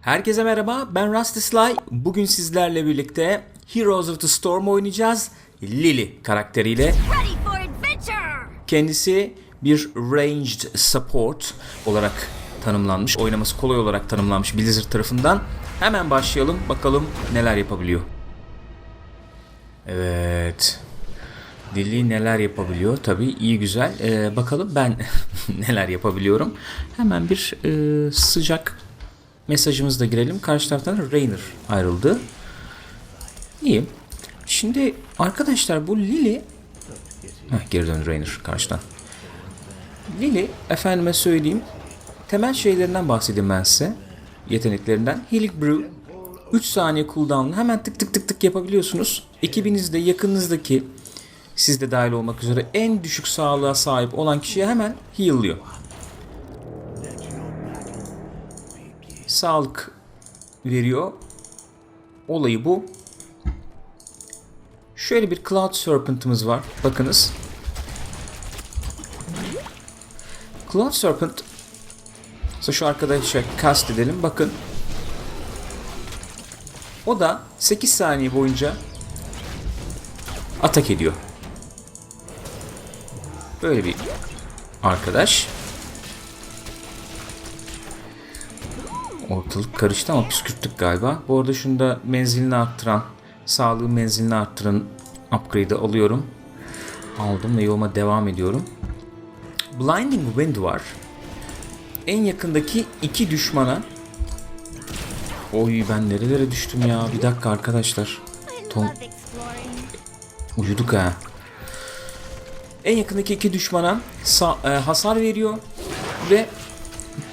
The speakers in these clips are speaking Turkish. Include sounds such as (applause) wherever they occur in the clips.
Herkese merhaba, ben Rusty Sly. Bugün sizlerle birlikte Heroes of the Storm oynayacağız. Lily karakteriyle. Kendisi bir ranged support olarak tanımlanmış. Oynaması kolay olarak tanımlanmış Blizzard tarafından. Hemen başlayalım, bakalım neler yapabiliyor. Evet. Lily neler yapabiliyor? Tabii iyi güzel. Ee, bakalım ben (laughs) neler yapabiliyorum. Hemen bir e, sıcak mesajımızla girelim. Karşı taraftan Rainer ayrıldı. İyi. Şimdi arkadaşlar bu Lily Heh, geri dön Rainer karşıdan. Lily efendime söyleyeyim temel şeylerinden bahsedeyim ben size. Yeteneklerinden. Healing Brew 3 saniye cooldown'la hemen tık tık tık tık yapabiliyorsunuz. Ekibinizde yakınınızdaki siz de dahil olmak üzere en düşük sağlığa sahip olan kişiye hemen heal'lıyor. Sağlık veriyor. Olayı bu. Şöyle bir Cloud Serpent'ımız var. Bakınız. Cloud Serpent Mesela şu arkadaşa cast edelim. Bakın. O da 8 saniye boyunca atak ediyor. Böyle bir arkadaş. Ortalık karıştı ama püskürttük galiba. Bu arada şunu da menzilini arttıran, sağlığı menzilini arttıran upgrade'i alıyorum. Aldım ve yoluma devam ediyorum. Blinding Wind var. En yakındaki iki düşmana Oy ben nerelere düştüm ya. Bir dakika arkadaşlar. Tom uyuduk ha. En yakındaki iki düşmana e, hasar veriyor ve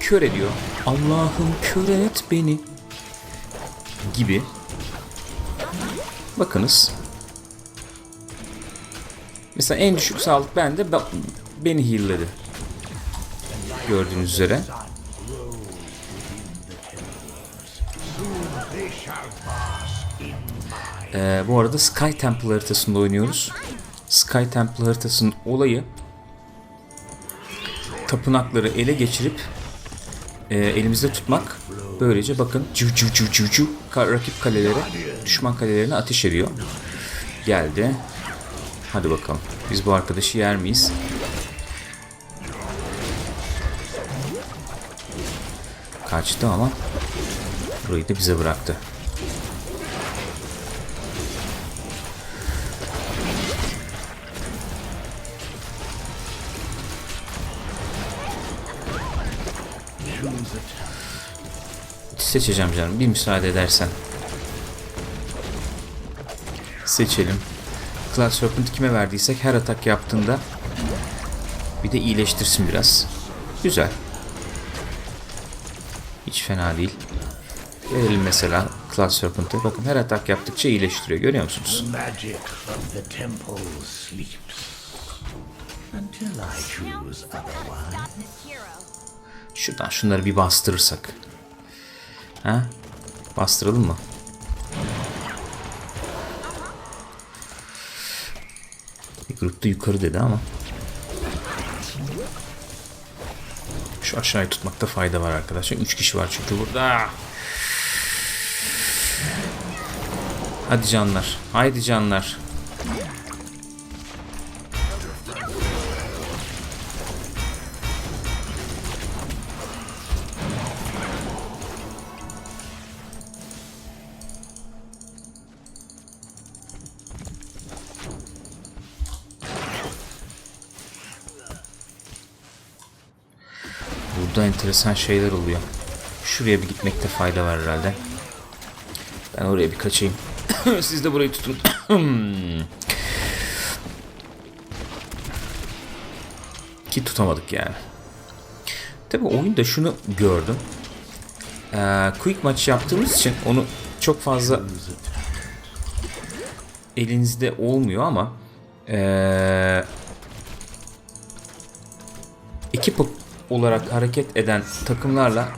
kör ediyor. Allah'ım kör et beni gibi. Bakınız. Mesela en düşük sağlık bende be- beni heal'ledi. Gördüğünüz üzere. Ee, bu arada Sky Temple haritasında oynuyoruz. Sky Temple haritasının olayı tapınakları ele geçirip e, elimizde tutmak. Böylece bakın cıv cıv cıv cıv ka- rakip kalelere, düşman kalelerine ateş ediyor. Geldi. Hadi bakalım. Biz bu arkadaşı yer miyiz? Kaçtı ama burayı da bize bıraktı. Seçeceğim canım. Bir müsaade edersen. Seçelim. Cloud Serpent kime verdiysek her atak yaptığında bir de iyileştirsin biraz. Güzel. Hiç fena değil. Verelim mesela Cloud Serpent'e. Bakın her atak yaptıkça iyileştiriyor. Görüyor musunuz? Şuradan şunları bir bastırırsak. Ha? Bastıralım mı? Bir grupta yukarı dedi ama. Şu aşağıyı tutmakta fayda var arkadaşlar. 3 kişi var çünkü burada. Hadi canlar. Haydi canlar. Enteresan şeyler oluyor. Şuraya bir gitmekte fayda var herhalde. Ben oraya bir kaçayım. (coughs) Siz de burayı tutun. (coughs) Ki tutamadık yani. Tabi oyunda şunu gördüm. Ee, quick maç yaptığımız için onu çok fazla elinizde olmuyor ama ee, ekip olarak hareket eden takımlarla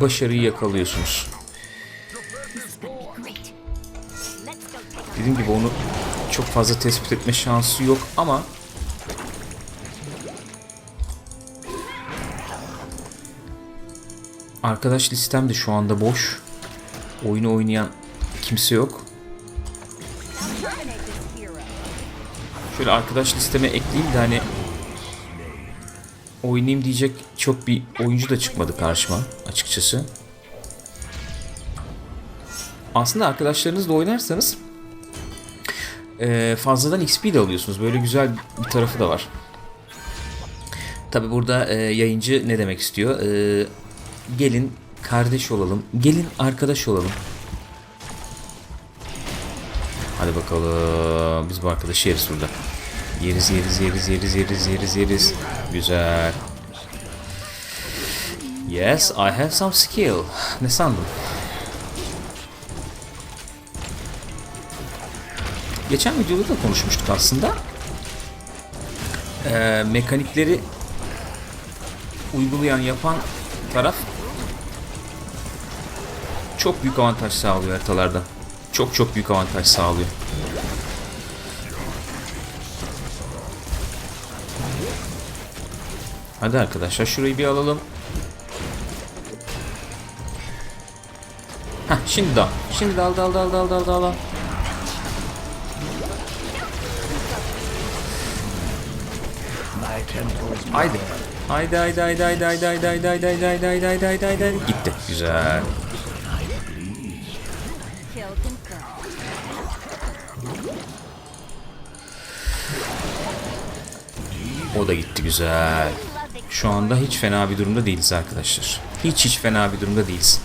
başarıyı yakalıyorsunuz. Dediğim gibi onu çok fazla tespit etme şansı yok ama Arkadaş listem de şu anda boş. Oyunu oynayan kimse yok. Şöyle arkadaş listeme ekleyeyim de hani oynayayım diyecek çok bir oyuncu da çıkmadı karşıma açıkçası. Aslında arkadaşlarınızla oynarsanız eee, fazladan XP de alıyorsunuz. Böyle güzel bir tarafı da var. Tabi burada eee, yayıncı ne demek istiyor? Eee, gelin kardeş olalım. Gelin arkadaş olalım. Hadi bakalım. Biz bu arkadaşı yeriz burada. Yeriz yeriz yeriz yeriz yeriz yeriz yeriz. Güzel. Yes, I have some skill. Ne sandın? Geçen videoda da konuşmuştuk aslında. Ee, mekanikleri uygulayan, yapan taraf çok büyük avantaj sağlıyor haritalarda. Çok çok büyük avantaj sağlıyor. Hadi arkadaşlar şurayı bir alalım. Heh, şimdi dal. Şimdi dal dal dal dal dal dal. Haydi. Haydi haydi haydi haydi haydi haydi haydi haydi haydi haydi haydi haydi haydi haydi haydi Gitti. Güzel. O da gitti güzel. Şu anda hiç fena bir durumda değiliz arkadaşlar. Hiç hiç fena bir durumda değiliz.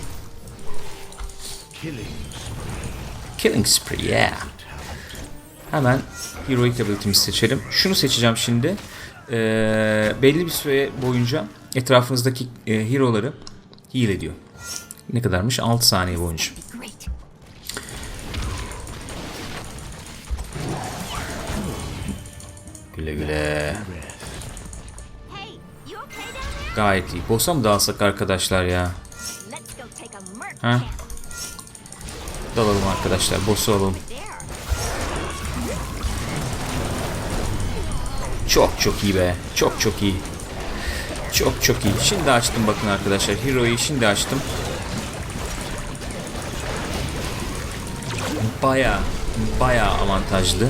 killing spree yeah. Hemen heroic ability'mizi seçelim. Şunu seçeceğim şimdi. Ee, belli bir süre boyunca etrafınızdaki e, hero'ları heal ediyor. Ne kadarmış? 6 saniye boyunca. Güle güle. Gayet iyi. Boss'a mı dalsak arkadaşlar ya? Ha? Dalalım arkadaşlar. Boss'u alalım. Çok çok iyi be. Çok çok iyi. Çok çok iyi. Şimdi açtım bakın arkadaşlar. Hero'yu şimdi açtım. Baya baya avantajlı.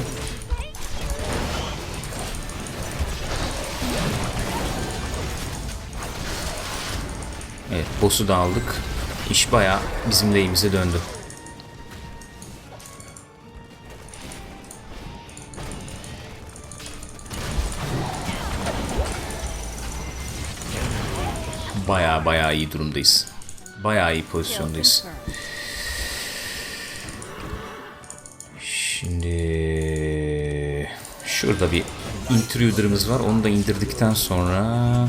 Boss'u da aldık. İş baya bizim lehimize döndü. Baya baya iyi durumdayız. Baya iyi pozisyondayız. Şimdi şurada bir intruder'ımız var. Onu da indirdikten sonra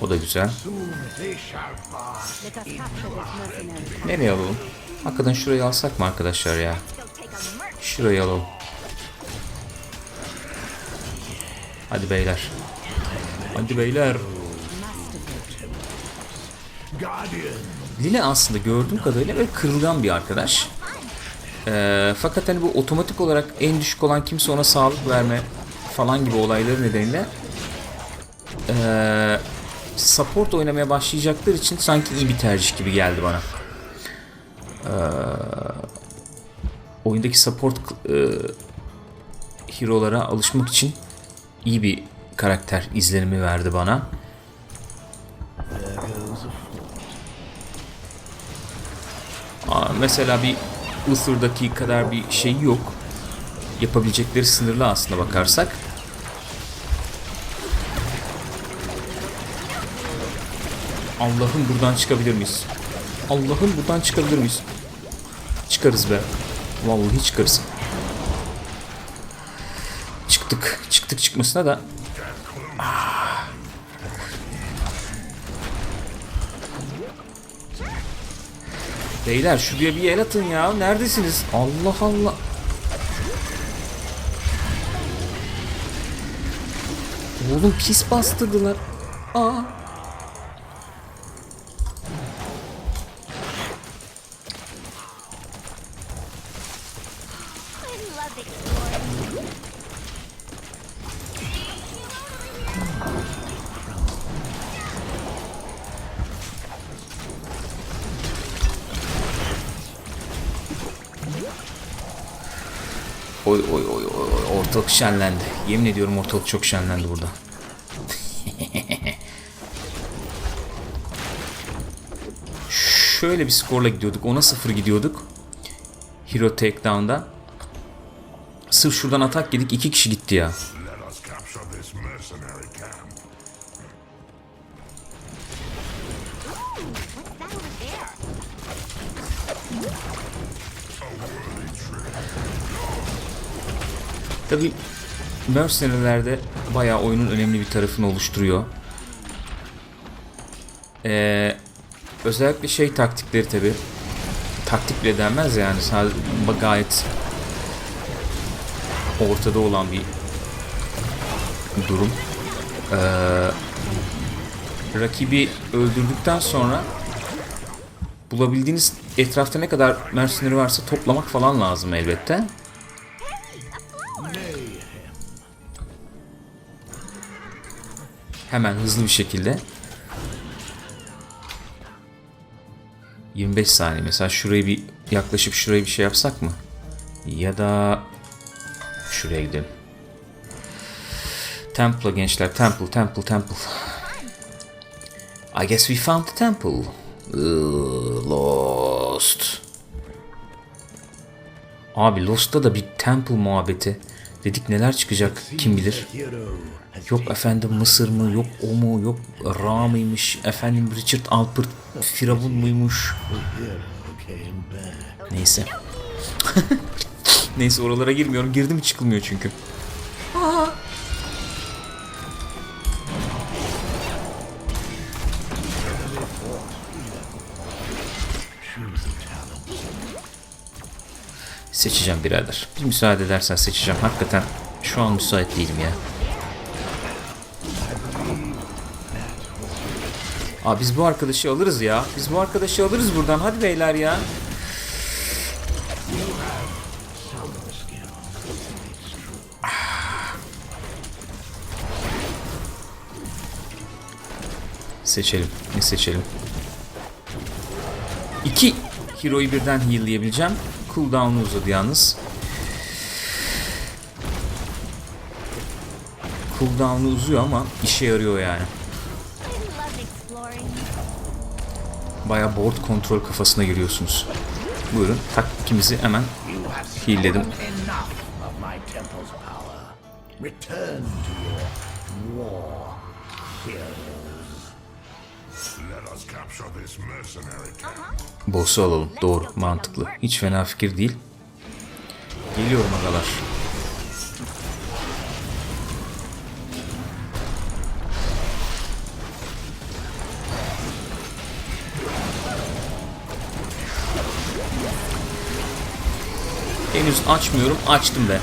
o da güzel. Nereye alalım? Hakikaten şurayı alsak mı arkadaşlar ya? Şurayı alalım. Hadi beyler. Hadi beyler. Lina aslında gördüğüm kadarıyla böyle kırılgan bir arkadaş. Ee, fakat hani bu otomatik olarak en düşük olan kimse ona sağlık verme falan gibi olayları nedeniyle ee, support oynamaya başlayacaklar için sanki iyi bir tercih gibi geldi bana. Ee, oyundaki support ee, hero'lara alışmak için iyi bir karakter izlenimi verdi bana. Aa, mesela bir Uther'daki kadar bir şey yok. Yapabilecekleri sınırlı aslında bakarsak. Allah'ım buradan çıkabilir miyiz? Allah'ım buradan çıkabilir miyiz? Çıkarız be. Vallahi çıkarız. Çıktık. Çıktık çıkmasına da Beyler şuraya bir el atın ya. Neredesiniz? Allah Allah. Oğlum pis bastırdılar. Aa. Oy oy oy oy ortalık şenlendi. Yemin ediyorum ortalık çok şenlendi burada. (laughs) Şöyle bir skorla gidiyorduk. Ona sıfır gidiyorduk. Hero Takedown'da. Sırf şuradan atak yedik. iki kişi gitti ya. Tabi Mercenary'lerde bayağı oyunun önemli bir tarafını oluşturuyor. Ee, özellikle şey taktikleri tabi. Taktik bile denmez yani. Sadece gayet ortada olan bir durum. Ee, rakibi öldürdükten sonra bulabildiğiniz etrafta ne kadar mercenary varsa toplamak falan lazım elbette. Hemen hızlı bir şekilde 25 saniye mesela şurayı bir yaklaşıp şuraya bir şey yapsak mı? Ya da şuraya gidelim. Temple gençler. Temple, temple, temple. I guess we found the temple. Lost. Abi Lost'ta da bir temple muhabbeti. Dedik neler çıkacak kim bilir. Yok efendim Mısır mı, yok o mu, yok Ra mıymış, efendim Richard Alpert Firavun muymuş. Neyse. (laughs) Neyse oralara girmiyorum. Girdi mi çıkılmıyor çünkü. Seçeceğim birader. Bir müsaade edersen seçeceğim. Hakikaten şu an müsait değilim ya. Aa biz bu arkadaşı alırız ya. Biz bu arkadaşı alırız buradan. Hadi beyler ya. Seçelim. Ne seçelim? İki hero'yu birden heal'layabileceğim. Cooldown'u uzadı yalnız. Cooldown'u uzuyor ama işe yarıyor yani. Baya board kontrol kafasına giriyorsunuz. Buyurun taktikimizi hemen power. Return to your war heroes. Boss'u alalım. Doğru, mantıklı. Hiç fena fikir değil. Geliyorum agalar. Henüz açmıyorum. Açtım be.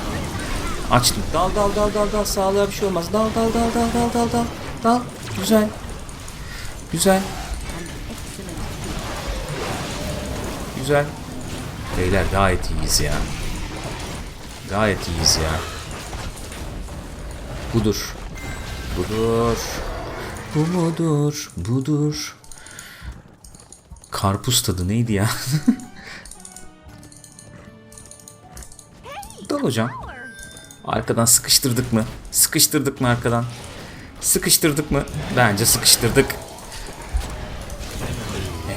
Açtım. Dal dal dal dal dal. Sağlığa bir şey olmaz. Dal dal dal dal dal dal dal. Dal. Güzel. Güzel. Güzel. Beyler gayet iyiyiz ya. Gayet iyiyiz ya. Budur. Budur. Bu mudur? Budur. Karpuz tadı neydi ya? Dal hocam. Arkadan sıkıştırdık mı? Sıkıştırdık mı arkadan? Sıkıştırdık mı? Bence sıkıştırdık.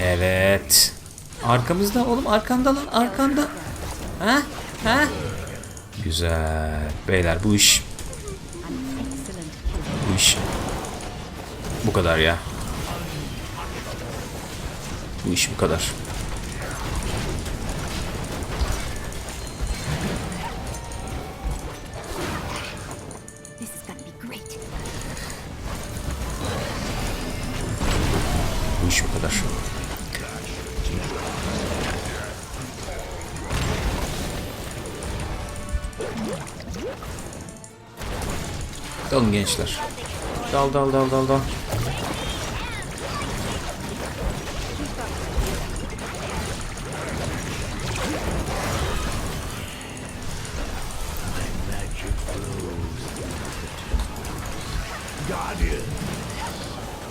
Evet. Arkamızda oğlum arkanda lan arkanda. Ha? Ha? Güzel. Beyler bu iş bu iş bu kadar ya. Bu iş bu kadar. Dalın gençler. Dal dal dal dal dal.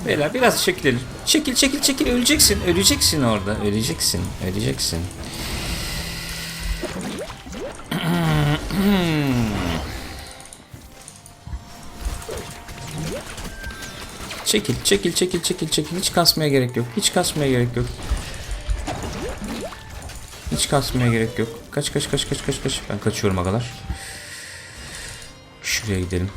Beyler biraz çekilelim. Çekil çekil çekil öleceksin. Öleceksin orada. Öleceksin. Öleceksin. Çekil, çekil, çekil, çekil, çekil. Hiç kasmaya gerek yok. Hiç kasmaya gerek yok. Hiç kasmaya gerek yok. Kaç, kaç, kaç, kaç, kaç, kaç. Ben kaçıyorum agalar. Şuraya gidelim.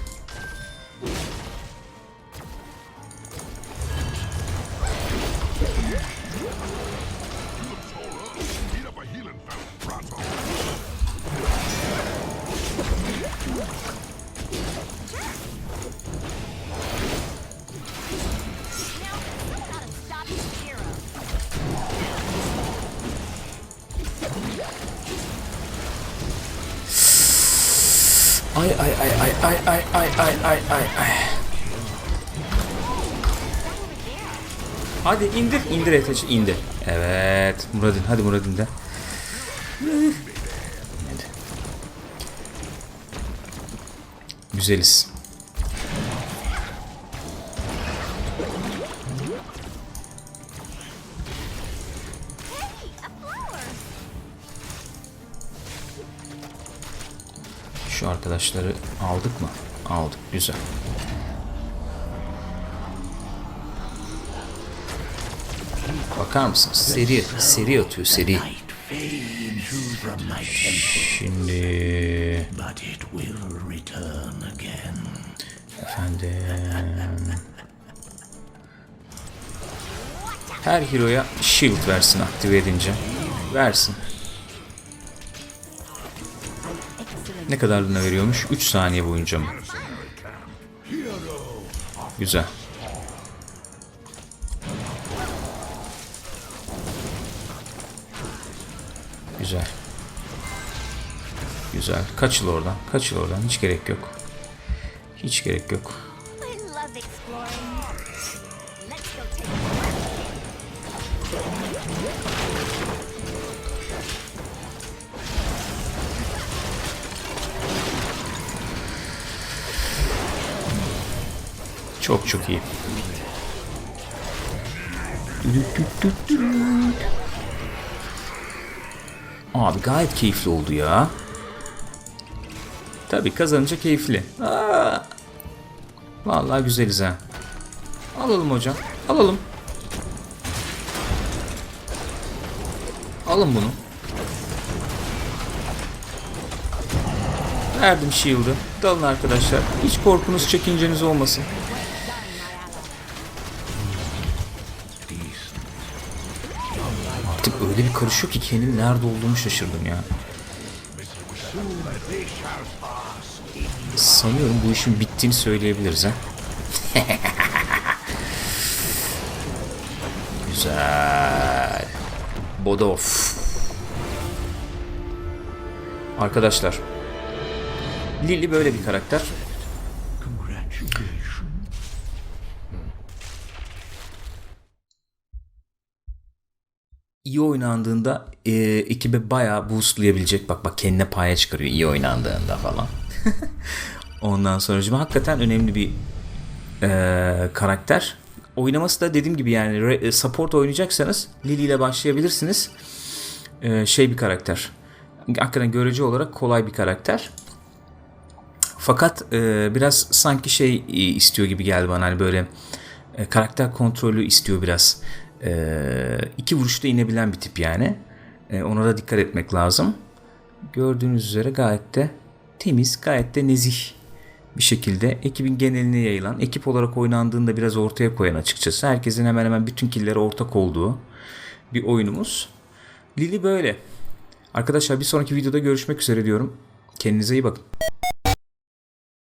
Ay ay ay ay ay ay ay ay ay ay ay. Hadi indir indir eteçi indir. Evet Muradin hadi Muradin de. Hadi. Güzeliz. Şu arkadaşları aldık mı? Aldık. Güzel. Bakar mısınız? Seri, seri atıyor seri. Şimdi efendim her hero'ya shield versin aktive edince. Versin. Ne kadarlığına veriyormuş? 3 saniye boyunca mı? Güzel. Güzel. Güzel. Kaçıl oradan. Kaçıl oradan. Hiç gerek yok. Hiç gerek yok. Çok iyi. Abi gayet keyifli oldu ya. Tabi kazanınca keyifli. Aa, vallahi güzeliz ha. Alalım hocam. Alalım. Alın bunu. Verdim shield'ı. Dalın arkadaşlar. Hiç korkunuz çekinceniz olmasın. Öyle bir karışıyor ki kendim nerede olduğumu şaşırdım ya. Sanıyorum bu işin bittiğini söyleyebiliriz ha. (laughs) Güzel. Bodof. Arkadaşlar. Lily böyle bir karakter. Congratulations. iyi oynandığında e, ekibe bayağı boostlayabilecek. Bak bak kendine paya çıkarıyor iyi oynandığında falan. (laughs) Ondan sonra hakikaten önemli bir e, karakter. Oynaması da dediğim gibi yani e, support oynayacaksanız Lily ile başlayabilirsiniz. E, şey bir karakter. Hakikaten görece olarak kolay bir karakter. Fakat e, biraz sanki şey e, istiyor gibi geldi bana hani böyle e, karakter kontrolü istiyor biraz. E, iki vuruşta inebilen bir tip yani. E, ona da dikkat etmek lazım. Gördüğünüz üzere gayet de temiz, gayet de nezih bir şekilde ekibin geneline yayılan, ekip olarak oynandığında biraz ortaya koyan açıkçası. Herkesin hemen hemen bütün killere ortak olduğu bir oyunumuz. Lili böyle. Arkadaşlar bir sonraki videoda görüşmek üzere diyorum. Kendinize iyi bakın.